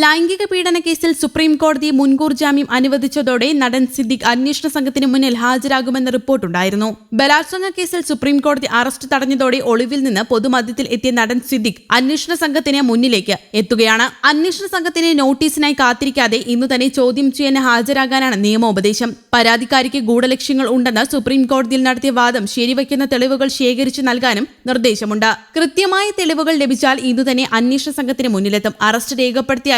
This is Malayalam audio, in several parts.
ലൈംഗിക പീഡന കേസിൽ സുപ്രീം കോടതി മുൻകൂർ ജാമ്യം അനുവദിച്ചതോടെ നടൻ സിദ്ദിഖ് അന്വേഷണ സംഘത്തിന് മുന്നിൽ ഹാജരാകുമെന്ന റിപ്പോർട്ടുണ്ടായിരുന്നു. ബലാത്സംഗ കേസിൽ സുപ്രീം കോടതി അറസ്റ്റ് തടഞ്ഞതോടെ ഒളിവിൽ നിന്ന് പൊതുമധ്യത്തിൽ എത്തിയ നടൻ സിദ്ദിഖ് അന്വേഷണ സംഘത്തിന് മുന്നിലേക്ക് എത്തുകയാണ്. അന്വേഷണ സംഘത്തിന് നോട്ടീസിനായി കാത്തിരിക്കാതെ ഇന്നു തന്നെ ചോദ്യം ചെയ്യാൻ ഹാജരാകാനാണ് നിയമോപദേശം. പരാതിക്കാരിക്ക് ഗൂഢലക്ഷ്യങ്ങൾ ഉണ്ടെന്ന് സുപ്രീം കോടതിയിൽ നടത്തിയ വാദം ശരിവയ്ക്കുന്ന തെളിവുകൾ ശേഖരിച്ചു നൽകാനും നിർദ്ദേശമുണ്ട്. കൃത്യമായ തെളിവുകൾ ലഭിച്ചാൽ ഇന്നു തന്നെ അന്വേഷണ സംഘത്തിന് മുന്നിലെത്തും. അറസ്റ്റ്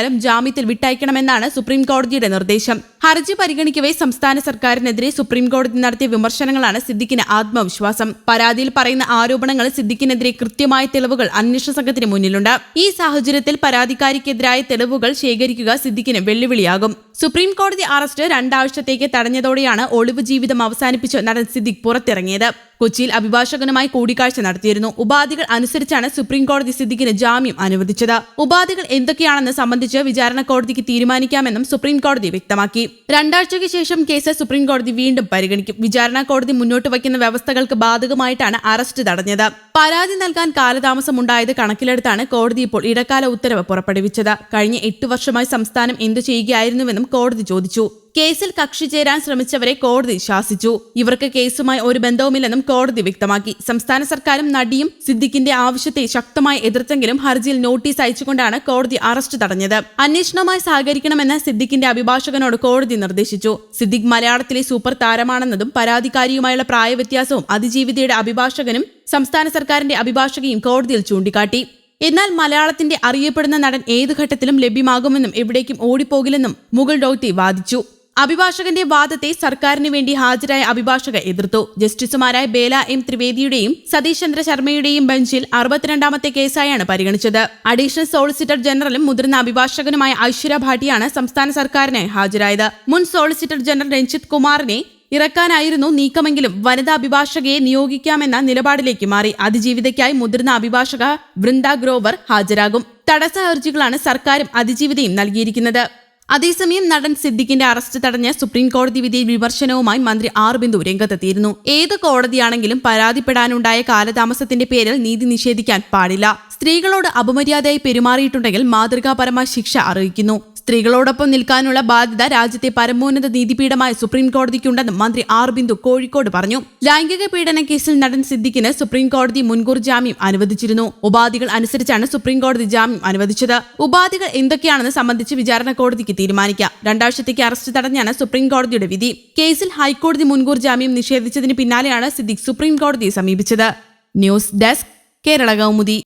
രേഖപ്പെടുത്തിയാലും ജാമ്യത്തിൽ വിട്ടയക്കണമെന്നാണ് സുപ്രീംകോടതിയുടെ നിർദ്ദേശം. ഹർജി പരിഗണിക്കവേ സംസ്ഥാന സർക്കാരിനെതിരെ സുപ്രീംകോടതി നടത്തിയ വിമർശനങ്ങളാണ് സിദ്ദിഖിന് ആത്മവിശ്വാസം. പരാതിയിൽ പറയുന്ന ആരോപണങ്ങൾ സിദ്ദിഖിനെതിരെ കൃത്യമായ തെളിവുകൾ അന്വേഷണ സംഘത്തിന് മുന്നിലുണ്ട്. ഈ സാഹചര്യത്തിൽ പരാതിക്കാരിക്കെതിരായ തെളിവുകൾ ശേഖരിക്കുക സിദ്ദിഖിന് വെല്ലുവിളിയാകും. സുപ്രീം കോടതി അറസ്റ്റ് രണ്ടാഴ്ചത്തേക്ക് തടഞ്ഞതോടെയാണ് ഒളിവ് ജീവിതം അവസാനിപ്പിച്ച് നടൻ സിദ്ദിഖ് പുറത്തിറങ്ങിയത്. കൊച്ചിയിൽ അഭിഭാഷകനുമായി കൂടിക്കാഴ്ച നടത്തിയിരുന്നു. ഉപാധികൾ അനുസരിച്ചാണ് സുപ്രീം കോടതി സിദ്ദിഖിന് ജാമ്യം അനുവദിച്ചത്. ഉപാധികൾ എന്തൊക്കെയാണെന്ന് സംബന്ധിച്ച് വിചാരണ കോടതിക്ക് തീരുമാനിക്കാമെന്നും സുപ്രീം കോടതി വ്യക്തമാക്കി. രണ്ടാഴ്ചയ്ക്ക് ശേഷം കേസ് സുപ്രീം കോടതി വീണ്ടും പരിഗണിക്കും. വിചാരണ കോടതി മുന്നോട്ട് വയ്ക്കുന്ന വ്യവസ്ഥകൾക്ക് ബാധകമായിട്ടാണ് അറസ്റ്റ് തടഞ്ഞത്. പരാതി നൽകാൻ കാലതാമസം കാലതാമസമുണ്ടായത് കണക്കിലെടുത്താണ് കോടതി ഇപ്പോൾ ഇടക്കാല ഉത്തരവ് പുറപ്പെടുവിച്ചത്. കഴിഞ്ഞ എട്ട് വർഷമായി സംസ്ഥാനം എന്തു ചെയ്യുകയായിരുന്നുവെന്നും കോടതി ചോദിച്ചു. കേസിൽ കക്ഷി ചേരാൻ ശ്രമിച്ചവരെ കോടതി ശാസിച്ചു. ഇവർക്ക് കേസുമായി ഒരു ബന്ധവുമില്ലെന്നും കോടതി വ്യക്തമാക്കി. സംസ്ഥാന സർക്കാരും നടിയും സിദ്ദിഖിന്റെ ആവശ്യത്തെ ശക്തമായി എതിർത്തെങ്കിലും ഹർജിയിൽ നോട്ടീസ് അയച്ചുകൊണ്ടാണ് കോടതി അറസ്റ്റ് തടഞ്ഞത്. അന്വേഷണവുമായി സഹകരിക്കണമെന്ന് സിദ്ദിഖിന്റെ അഭിഭാഷകനോട് കോടതി നിർദ്ദേശിച്ചു. സിദ്ദിഖ് മലയാളത്തിലെ സൂപ്പർ താരമാണെന്നതും പരാതിക്കാരിയുമായുള്ള പ്രായവ്യത്യാസവും അതിജീവിതയുടെ അഭിഭാഷകനും സംസ്ഥാന സർക്കാരിന്റെ അഭിഭാഷകയും കോടതിയിൽ ചൂണ്ടിക്കാട്ടി. എന്നാൽ മലയാളത്തിന്റെ അറിയപ്പെടുന്ന നടൻ ഏത് ഘട്ടത്തിലും ലഭ്യമാകുമെന്നും എവിടേക്കും ഓടിപ്പോകില്ലെന്നും മുഗൾ ഡോത്തി വാദിച്ചു. അഭിഭാഷകന്റെ വാദത്തെ സർക്കാരിന് വേണ്ടി ഹാജരായ അഭിഭാഷക എതിർത്തു. ജസ്റ്റിസുമാരായ ബേല എം ത്രിവേദിയുടെയും സതീഷ് ചന്ദ്ര ശർമ്മയുടെയും ബെഞ്ചിൽ അറുപത്തിരണ്ടാമത്തെ കേസായാണ് പരിഗണിച്ചത്. അഡീഷണൽ സോളിസിറ്റർ ജനറലും മുതിർന്ന അഭിഭാഷകനുമായ ഐശ്വര്യ ഭാട്ടിയാണ് സംസ്ഥാന സർക്കാരിനായി ഹാജരായത്. മുൻ സോളിസിറ്റർ ജനറൽ രഞ്ജിത് കുമാറിനെ ഇറക്കാനായിരുന്നു നീക്കമെങ്കിലും വനിതാ അഭിഭാഷകയെ നിയോഗിക്കാമെന്ന നിലപാടിലേക്ക് മാറി. അതിജീവിതയ്ക്കായി മുതിർന്ന അഭിഭാഷക വൃന്ദ ഗ്രോവർ ഹാജരാകും. തടസ്സ ഹർജികളാണ് സർക്കാരും അതിജീവിതയും നൽകിയിരിക്കുന്നത്. അതേസമയം നടൻ സിദ്ദിഖിന്റെ അറസ്റ്റ് തടഞ്ഞ സുപ്രീം കോടതി വിധിയിൽ വിമർശനവുമായി മന്ത്രി ആർ ബിന്ദു രംഗത്തെത്തിയിരുന്നു. ഏത് കോടതിയാണെങ്കിലും പരാതിപ്പെടാനുണ്ടായ കാലതാമസത്തിന്റെ പേരിൽ നീതി നിഷേധിക്കാൻ പാടില്ല. സ്ത്രീകളോട് അപമര്യാദയായി പെരുമാറിയിട്ടുണ്ടെങ്കിൽ മാതൃകാപരമായ ശിക്ഷ അറിയിക്കുന്നു സ്ത്രീകളോടൊപ്പം നിൽക്കാനുള്ള ബാധ്യത രാജ്യത്തെ പരമോന്നത നീതിപീഠമായ സുപ്രീം കോടതിക്കുണ്ടെന്നും മന്ത്രി ആർ ബിന്ദു കോഴിക്കോട് പറഞ്ഞു. ലൈംഗിക പീഡന കേസിൽ നടൻ സിദ്ദിഖിന് സുപ്രീം കോടതി മുൻകൂർ ജാമ്യം അനുവദിച്ചിരുന്നു. ഉപാധികൾ അനുസരിച്ചാണ് സുപ്രീം കോടതി ജാമ്യം അനുവദിച്ചത്. ഉപാധികൾ എന്തൊക്കെയാണെന്ന് സംബന്ധിച്ച് വിചാരണ കോടതിക്ക് തീരുമാനിക്കാം. രണ്ടാഴ്ചത്തേക്ക് അറസ്റ്റ് തടഞ്ഞാണ് സുപ്രീം കോടതിയുടെ വിധി. കേസിൽ ഹൈക്കോടതി മുൻകൂർ ജാമ്യം നിഷേധിച്ചതിന് പിന്നാലെയാണ് സിദ്ദിഖ് സുപ്രീം കോടതിയെ സമീപിച്ചത്. News desk Kerala Kaumudi.